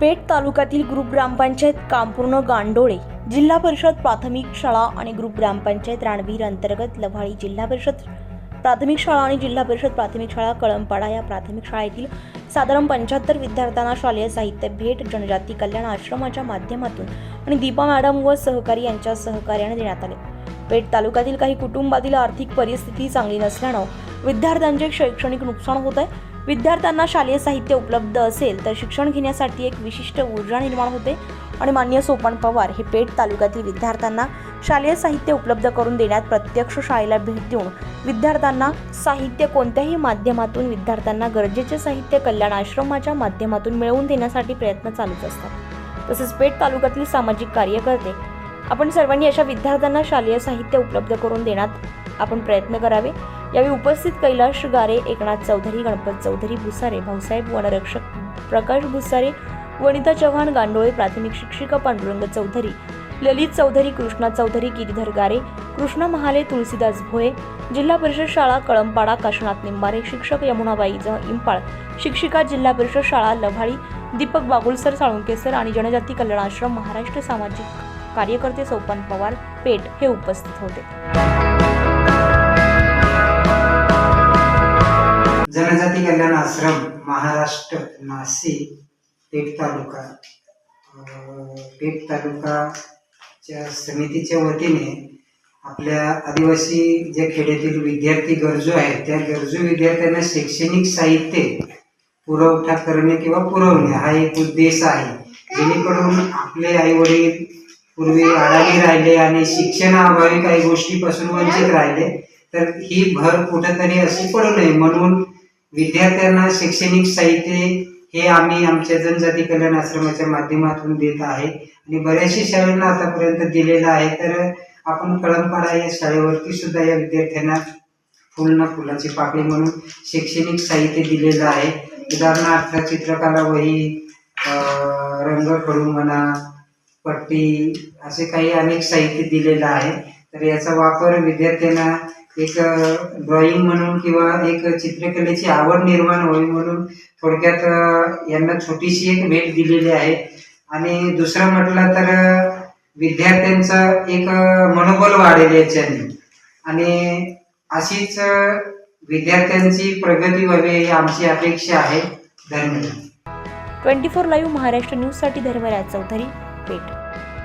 पेठ तालुक्यातील ग्रुप ग्रामपंचायत कामपूर्ण गांडोळे जिल्हा परिषद प्राथमिक शाळा आणि ग्रुप ग्रामपंचायत राणवीर अंतर्गत लव्हाळी जिल्हा परिषद प्राथमिक शाळा आणि जिल्हा परिषद प्राथमिक शाळा कळंपाडा या प्राथमिक शाळेतील साधारण पंच्याहत्तर विद्यार्थ्यांना शालेय साहित्य भेट जनजाती कल्याण आश्रमाच्या माध्यमातून आणि दीपा मॅडम व सहकारी यांच्या सहकार्याने देण्यात आले. पेठ तालुक्यातील काही कुटुंबातील आर्थिक परिस्थिती चांगली नसल्यानं विद्यार्थ्यांचे शैक्षणिक नुकसान होत आहे. विद्यार्थ्यांना शालेय साहित्य उपलब्ध असेल तर शिक्षण घेण्यासाठी एक विशिष्ट ऊर्जा निर्माण होते आणि मान्य सोपान पवार हे पेठ तालुक्यातील विद्यार्थ्यांना शालेय साहित्य उपलब्ध करून देण्यात प्रत्यक्ष शाळेला भेट देऊन विद्यार्थ्यांना साहित्य कोणत्याही माध्यमातून विद्यार्थ्यांना गरजेचे साहित्य कल्याण आश्रमाच्या माध्यमातून मिळवून देण्यासाठी प्रयत्न चालूच असतात. तसेच पेठ तालुक्यातील सामाजिक कार्यकर्ते आपण सर्वांनी अशा विद्यार्थ्यांना शालेय साहित्य उपलब्ध करून देण्यात आपण प्रयत्न करावे. यावेळी उपस्थित कैलाश गारे एकनाथ चौधरी गणपत चौधरी भुसारे भाऊसाहेब वनरक्षक प्रकाश भुसारे वनिता चव्हाण गांडोळे प्राथमिक शिक्षिका पांडुरंग चौधरी ललित चौधरी कृष्णा चौधरी गिरीधर गारे कृष्णा महाले तुळसीदास भोये जिल्हा परिषद शाळा कळंपाडा काशीनाथ निंबारे शिक्षक यमुनाबाई इंपाळ शिक्षिका जिल्हा परिषद शाळा लव्हाळी दीपक बागुलसर साळुंकेसर आणि जनजाती कल्याण आश्रम महाराष्ट्र सामाजिक कार्यकर्ते सोपान पवार पेठ हे उपस्थित होते. जनजाती कल्याण आश्रम महाराष्ट्र नाशिक पेठ तालुका. पेठ तालुकाच्या समितीच्या वतीने आपल्या आदिवासी जे खेड्यातील विद्यार्थी गरजू आहेत त्या गरजू विद्यार्थ्यांना शैक्षणिक साहित्य पुरवठा करणे किंवा पुरवणे हा एक उद्देश आहे. जेणेकरून आपले आई वडील पूर्वी अडाणी राहिले आणि शिक्षणाअभावी काही गोष्टीपासून वंचित राहिले तर ही भर कुठंतरी अशी पडू नये. म्हणून विद्यार्थ्यांना शैक्षणिक साहित्य हे आम्ही आमच्या जनजाती कल्याण आश्रमाच्या माध्यमातून देत आहे. आणि बऱ्याचशा शाळांना आतापर्यंत दिलेलं आहे. तर आपण कळंपाडा या शाळेवरती सुद्धा या विद्यार्थ्यांना फुल ना फुलाची पाकळी म्हणून शैक्षणिक साहित्य दिलेलं आहे. उदाहरणार्थ चित्रकला वही रंग रंगखडू म्हणा पट्टी असे काही अनेक साहित्य दिलेलं आहे. तर याचा वापर विद्यार्थ्यांना एक ड्रॉइंग म्हणून किंवा एक चित्रकलेची आवड निर्माण व्हावी म्हणून थोडक्यात यांना छोटीशी एक भेट दिलेली आहे. आणि दुसरं म्हटलं तर विद्यार्थ्यांचं एक मनोबल वाढेल याच्याने. आणि अशीच विद्यार्थ्यांची प्रगती व्हावी ही आमची अपेक्षा आहे. धन्यवाद. ट्वेंटी फोर लाईव्ह महाराष्ट्र न्यूजसाठी धर्मराज चौधरी पेठ.